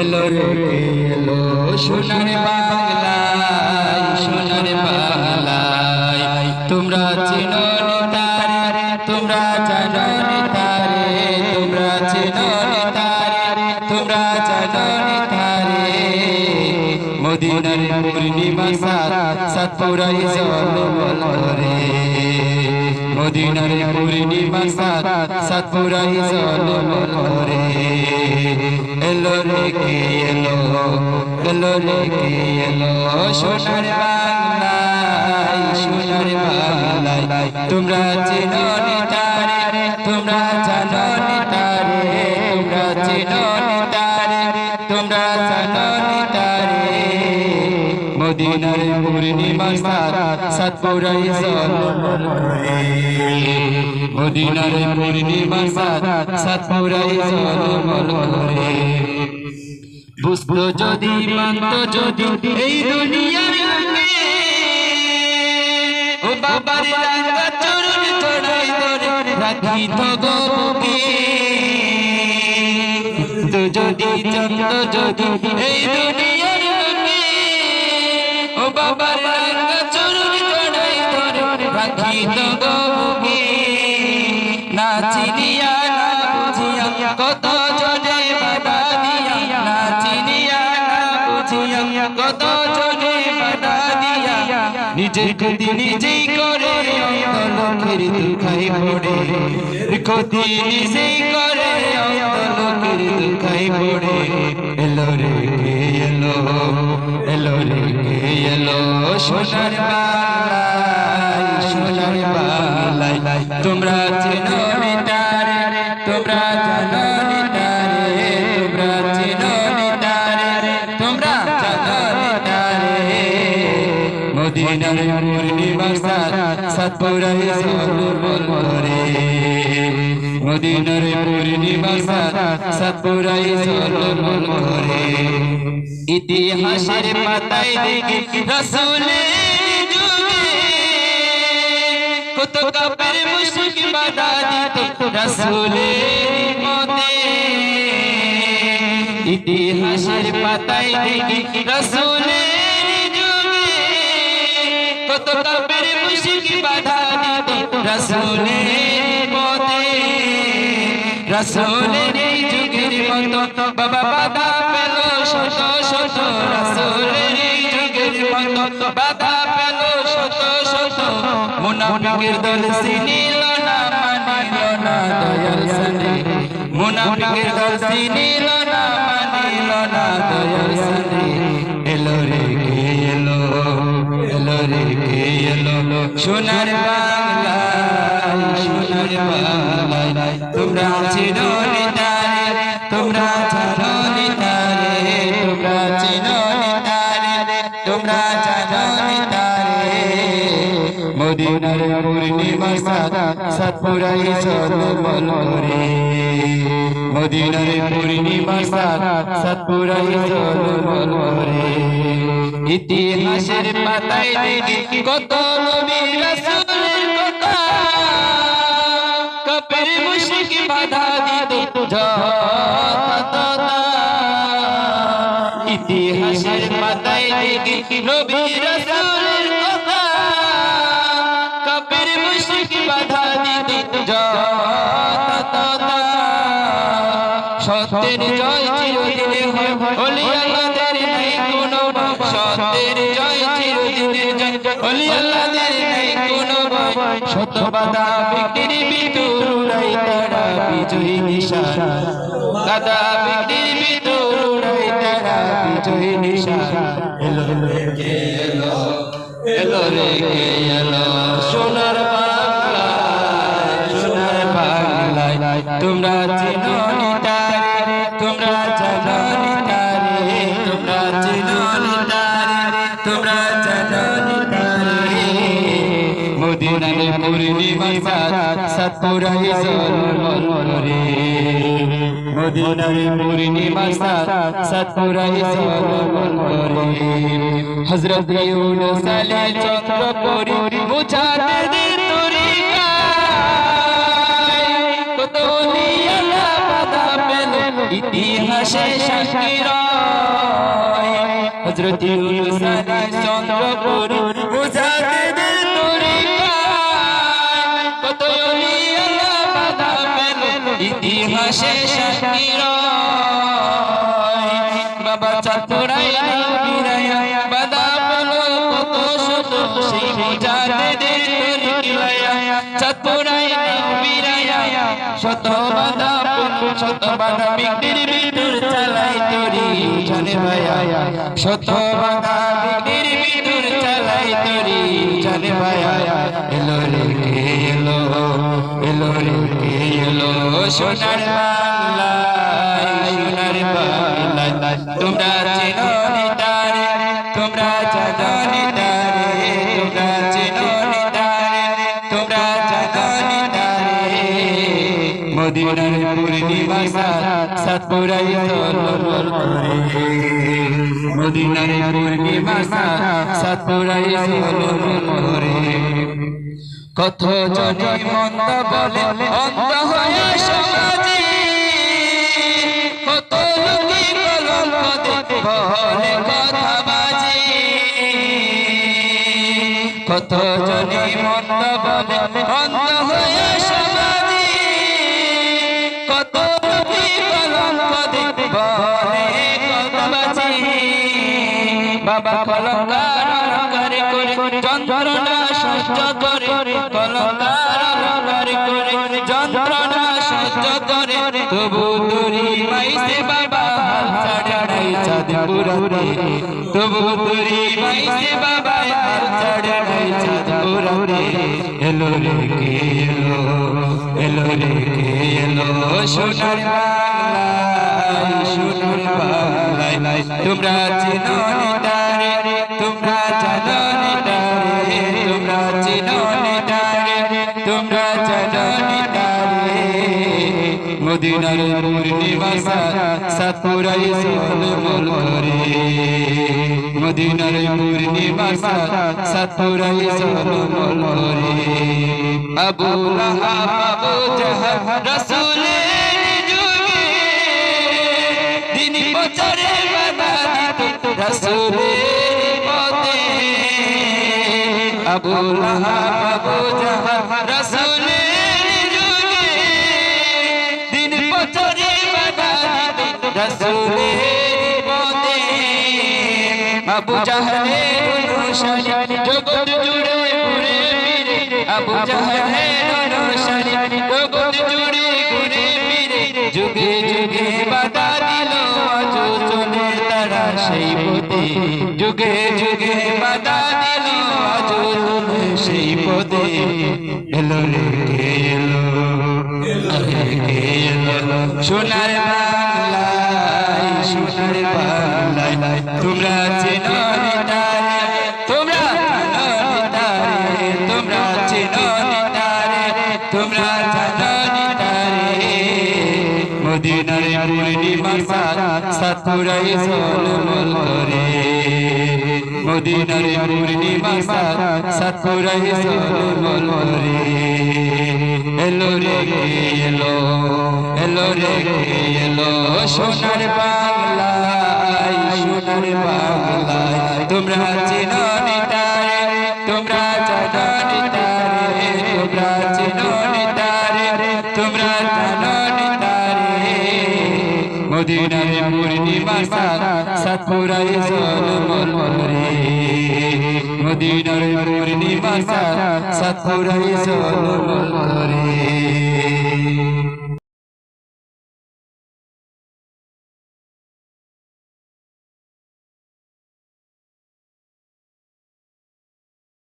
এলো রে, এলো সোনার বাংলায় সোনার বাংলায়। তোমরা চিনো তারে, তোমরা জানো তারে, তোমরা চিনো তারে, তোমরা জানো তারে। মদিনার পূর্ণিমা সাত সাত পুরাই জলমল করে মদিনার পূর্ণিমা সাত সাত পুরাই জলমল করে। এলো রে কে এলো এলো কে এলো, সোনার বাংলায় সোনার বাংলায়। তোমরা চেনো মদিনার পূর্ণিমা সাত সাত পুরাই মদিনার পূর্ণিমা সাত বুঝতো যদি, মানত যদি এই দুনিয়ার রঙে। ও বাবার রাঙ্গা চরণ চড়াই ধরে রাখি তো গোপকে তো যদি চন্দ যদি এই দুনিয়ার রাখি তো গোপকে না চিনিয়া না বুঝিয়া কত জনে বাধা দিয়া না চিনিয়া না বুঝিয়া কত জনে বাধা দিয়া। নিজে ক্ষতি নিজেই করে, অন্তলোকের দুঃখাই পড়ে ক্ষতি নিজেই করে, অন্তলোকের দুঃখাই পড়ে এলো রে এলো? এলো রে এলো? সোনার বাংলায় তোমরা চেনো তারে, তোমরা জানো তারে, তোমরা চেনো তারে, তোমরা জানো তারে। মদিনার পূর্ণিমা মদিনার পূর্ণিমা ইতিহাসের পাতায় দেখি রসুলের যুগে কত কাপের মুশরিক বাধা দিত রাসূলের মতে। ইতিহাসের পাতায় দেখি রাসূলের যুগে। কত কাপের মুশরিক বাধা দিত রাসূলের মতে। রাসূলের যুগের মতো বাবা বাধা পেল শত শত। রাসূলের যুগের মতো বাধা মুনাফিকের দল চিনিল না মানিল না দয়াল সনে। মুনাফিকের দল চিনিল না মানিল না দয়াল সনে। এলো রে কে এলো এলো রে কে এলো। সোনার বাংলা সোনার বাংলা তোমরা চিনো মদিনার পূর্ণিমা সাত সাত পুরাই জলমল মদিনার পূর্ণিমা সাত সাত পুরাই জলমল ইতিহাসের পাতায় দেখি কত নবী রাসূলের কথা। কপের মুশরিক বাধা দিত যততা ইতিহাসের পাতায় দেখি নবী রাসূলের সত্য বাধা বিক্রি বিদুরাই তারা বিজয়ী নিশান। দাদা বিক্রি বিদুরাই তারা বিজয়ী নিশান। এলো কে এলো এলো রে এলো? সোনার বাংলা সোনার বাংলা তোমরা পুরাই জলমল করে মদিনার পূর্ণিমা সাত পুরাই জলমল করে হযরত ইউনূস আলাইহিস চন্দ্র পরি মুজাদ্দিদের তরিকা কত ওলিয়া বাধা পেল ইতিহাসে সাক্ষী রয় হযরত ইউনূস আলাইহিস চন্দ্রপুর মুজাদ্দিদের রয় বাবা বিরায়া পেল কত শত সেই মুজাদ্দিদের তরিকায় চাতুরাই বিরায়া শত পেল শত বাধা বিক্রির বিদুর চালাই তরি জানে ভাইয়া শত বাধা বিক্রির বিদুর চালাই তরি জানে ভাইয়া এলো রে এলো এলো রে এলো সোনার বাংলা তোমরা চেনো তোমরা জানো নিতারে তোমরা চেনো নিতারে তোমরা জানো নিতারে মদিনার পূর্ণিমা সাত পুরাই করে। মদিনার পূর্ণিমা কত জনে মন্দ বলে, অন্ধ হয়ে সমাজে কত জনে মন্দ বলে অন্ধ হয়ে সমাজে কত বাবা কলঙ্কার করে করে যন্ত্রণা সহ্য করে কলঙ্কার করে করে যন্ত্রণা সহ্য করে তবু তুরি মাইসে বাবা পুরাতে তবু তুরি মাইসে বাবা চড়াই চাঁদ পুরাতে এলো রে কে এলো এলো রে কে এলো, সোনার বাংলায় সোনার বাংলায় তোমরা চিনো নিতারে তোমরা জানো নিতারে তোমরা চিনো মদিনার পূর্ণিমা সাতপুরাই সলমল করে মদিনার পূর্ণিমা সাতপুরাই সলমল করে আবু লাহাব আবু জাহাল রাসূলের যুগে দিন প্রচারে বাধা দিত রাসূলের পথে আবু লাহাব আবু জাহাল রাসূলের বাধা দিত রাসূলের যুগে যুগে দিল তারা সেই পথে। এলো রে সোনার বাংলায় সোনার বাংলায়, তোমরা চেনো নিতারে, তোমরা জানো নিতারে, তোমরা চেনো নিতারে, তোমরা জানো নিতারে। মদিনার পূর্ণিমা সাতপুরাই সলমল করে। মদিনার করে। এলো রে এলো এলো রে এলো। সোনার বাংলায় সোনার বাংলায়, তোমরা চেনো নিতারে তোমরা জানো নিতারে তোমরা চেনো নিতারে তোমরা জানো নিতারে মদিনার পূর্ণিমা সাতপুরাই জলমল করে। মদিনার পূর্ণিমাসা সাতপুরাই সরুল ধরে